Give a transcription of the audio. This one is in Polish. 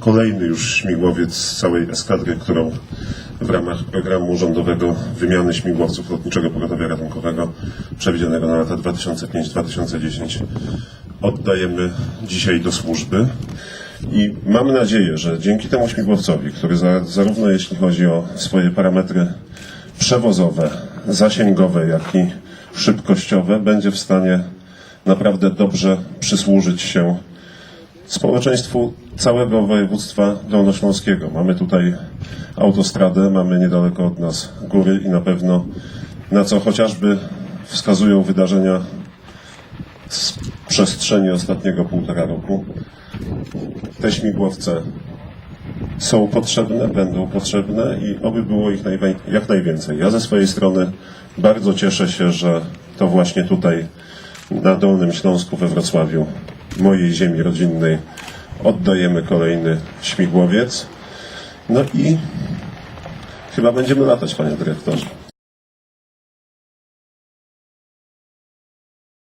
kolejny już śmigłowiec z całej eskadry, którą w ramach programu rządowego wymiany śmigłowców Lotniczego Pogotowia Ratunkowego przewidzianego na lata 2005-2010 oddajemy dzisiaj do służby. I mam nadzieję, że dzięki temu śmigłowcowi, który za, zarówno jeśli chodzi o swoje parametry przewozowe, zasięgowe, jak i szybkościowe, będzie w stanie naprawdę dobrze przysłużyć się społeczeństwu całego województwa dolnośląskiego. Mamy tutaj autostradę, mamy niedaleko od nas góry i na pewno na co chociażby wskazują wydarzenia z przestrzeni ostatniego półtora roku. Te śmigłowce są potrzebne, będą potrzebne i oby było ich jak najwięcej. Ja ze swojej strony bardzo cieszę się, że to właśnie tutaj na Dolnym Śląsku we Wrocławiu, mojej ziemi rodzinnej, oddajemy kolejny śmigłowiec. No i chyba będziemy latać, panie dyrektorze.